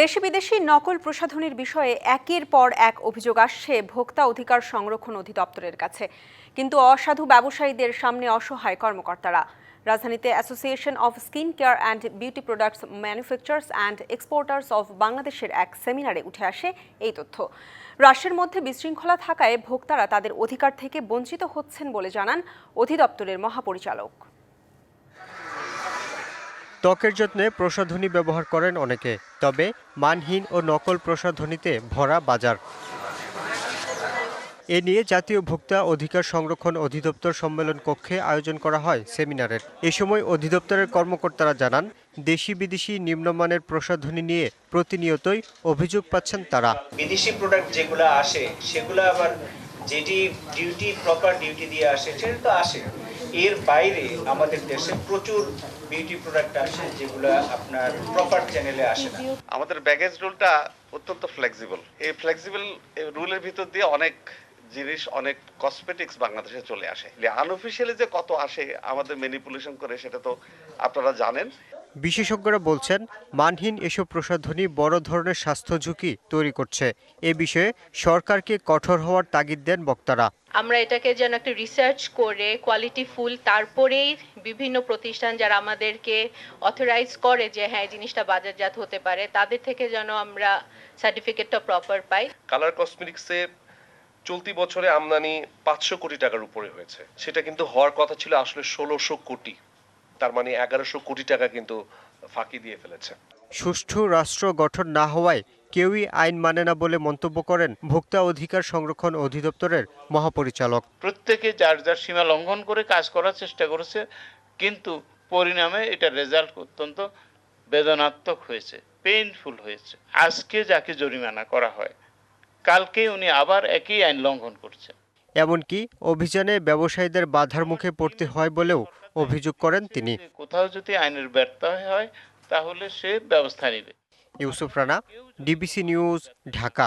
দেশি বিদেশি নকল প্রসাধনীর বিষয়ে একের পর এক অভিযোগ আসছে ভোক্তা অধিকার সংরক্ষণ অধিদপ্তরের কাছে। কিন্তু অসাধু ব্যবসায়ীদের সামনে অসহায় কর্মকর্তারা। রাজধানীতে association of skin care and beauty products manufacturers and exporters of বাংলাদেশের এক সেমিনারে উঠে আসে এই তথ্য। রাষ্ট্রের মধ্যে বিশৃঙ্খলা থাকায় ভোক্তারা তাদের অধিকার থেকে বঞ্চিত হচ্ছেন বলে জানান অধিদপ্তরের মহাপরিচালক। ত্বকের যত্নে প্রসাধনী ব্যবহার করেন অনেকে। তবে মানহীন ও নকল প্রসাধনীতে ভরা বাজার। এ নিয়ে জাতীয় ভোক্তা অধিকার সংরক্ষণ অধিদপ্তর সম্মেলন কক্ষে আয়োজন করা হয় সেমিনারের। এ সময় অধিদপ্তরের কর্মকর্তারা জানান দেশি বিদেশি নিম্নমানের প্রসাধনী নিয়ে প্রতিনিয়তই অভিযোগ পাচ্ছেন তারা। বিদেশি প্রোডাক্ট যেগুলো আসে, সেগুলো আবার যেটি ডিউটি প্রপার ডিউটি দিয়ে আসে, সেটা তো আসে। এর বাইরে আমাদের দেশে প্রচুর বিউটি প্রোডাক্ট আসে যেগুলো আপনার প্রপার চ্যানেলে আসে না। আমাদের ব্যাগেজ রুলটা অত্যন্ত ফ্লেক্সিবল এই ফ্লেক্সিবল রুলের ভিতর দিয়ে অনেক জিনিস, অনেক কসমেটিক্স বাংলাদেশে চলে আসে। আনঅফিসিয়ালি যে কত আসে, আমাদের ম্যানিপুলেশন করে, সেটা তো আপনারা জানেন। বিশেষজ্ঞরা বলছেন মানহীন এসব প্রসাধনী বড় ধরনের স্বাস্থ্য ঝুঁকি তৈরি করছে। এ বিষয়ে সরকারকে কঠোর হওয়ার তাগিদ দেন বক্তারা। আমরা এটাকে যেন একটা রিসার্চ করে কোয়ালিটি ফুল তারপরেই বিভিন্ন প্রতিষ্ঠান যারা আমাদেরকে অথরাইজ করে যে হ্যাঁ জিনিসটা বাজারজাত হতে পারে তাদের থেকে যেন আমরা সার্টিফিকেটটা প্রপার পাই। কালার কসমেটিক্সে চলতি বছরে আমদানি পাঁচশো কোটি টাকার উপরে হয়েছে। সেটা কিন্তু হওয়ার কথা ছিল আসলে ষোলোশো কোটি। তার মানে এগারোশো কোটি টাকা কিন্তু ফাঁকি দিয়ে ফেলেছে। সুষ্ঠু রাষ্ট্র গঠন না হওয়ায় কেউই আইন মানে না বলে মন্তব্য করেন ভোক্তা অধিকার সংরক্ষণ অধিদপ্তরের মহাপরিচালক। প্রত্যেকে যার যার সীমা লঙ্ঘন করে কাজ করার চেষ্টা করেছে কিন্তু পরিণামে এটা রেজাল্ট অত্যন্ত বেদনাত্মক হয়েছে পেইনফুল হয়েছে। আজকে যাকে জরিমানা করা হয় কালকে উনি আবার একই আইন লঙ্ঘন করছেন। এমনকি অভিযানে ব্যবসায়ীদের বাধার মুখে পড়তে হয় বলেও অভিযোগ করেন তিনি। কোথাও যদি আইনের ব্যর্থ হয় তাহলে সে ব্যবস্থা নেবে। Yusuf Rana DBC news Dhaka.